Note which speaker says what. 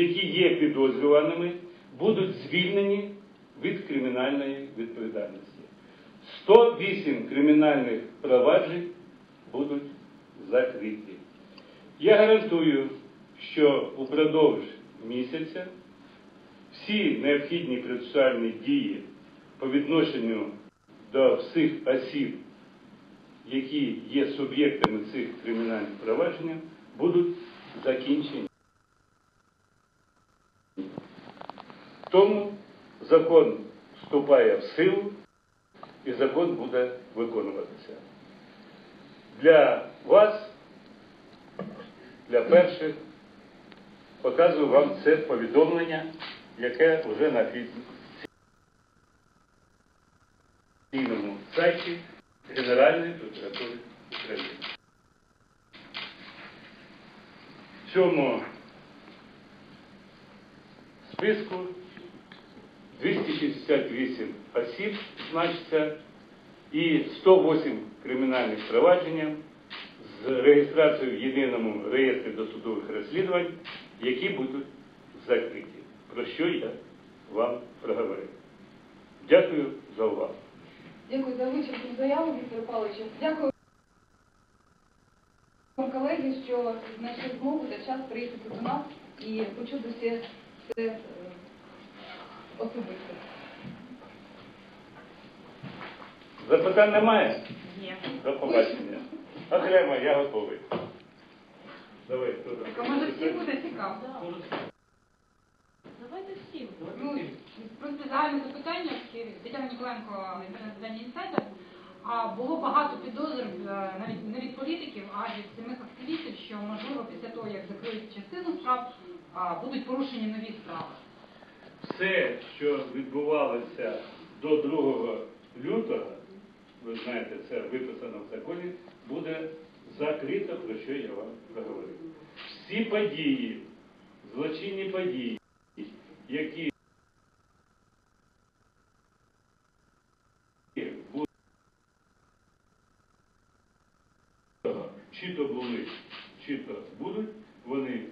Speaker 1: які є підозрюваними, будуть звільнені від кримінальної відповідальності. 108 кримінальних проваджень будуть закриті. Я гарантую, що упродовж місяця всі необхідні процесуальні дії по відношенню до всіх осіб, які є суб'єктами цих кримінальних проваджень, будуть закінчені. Тому закон вступає в силу і закон буде виконуватися. Для вас, для перших, показую вам це повідомлення, яке вже на офіційному сайті Генеральної прокуратури України. В цьому списку 268 осіб значиться і 108 кримінальних проваджень з реєстрацією в єдиному реєстрі досудових розслідувань, які будуть закриті. Про що я вам проговорив. Дякую за увагу.
Speaker 2: Дякую за вичерпну заяву, Віктор Павловичу. Дякую колеги, що знайшли змогу та час приїхати до нас і почути все, особисто.
Speaker 1: Запитань немає?
Speaker 3: Ні.
Speaker 1: До побачення. Окремо, я готовий. Давай, хто там?
Speaker 3: Так, а може всім буде цікаво?
Speaker 4: Давайте всім.
Speaker 3: Ну, просто загальне запитання, Тетяна Ніколенко на інсайдер, а було багато підозр е, навіть не від політиків, а від самих активістів, що можливо після того, як закриють частину справ, а, будуть порушені нові справи.
Speaker 1: Все, що відбувалося до 2 лютого, ви знаєте, це виписано в законі, буде закрито, про що я вам проговорив. Всі події, злочинні події, які будуть чи то були, чи то будуть, вони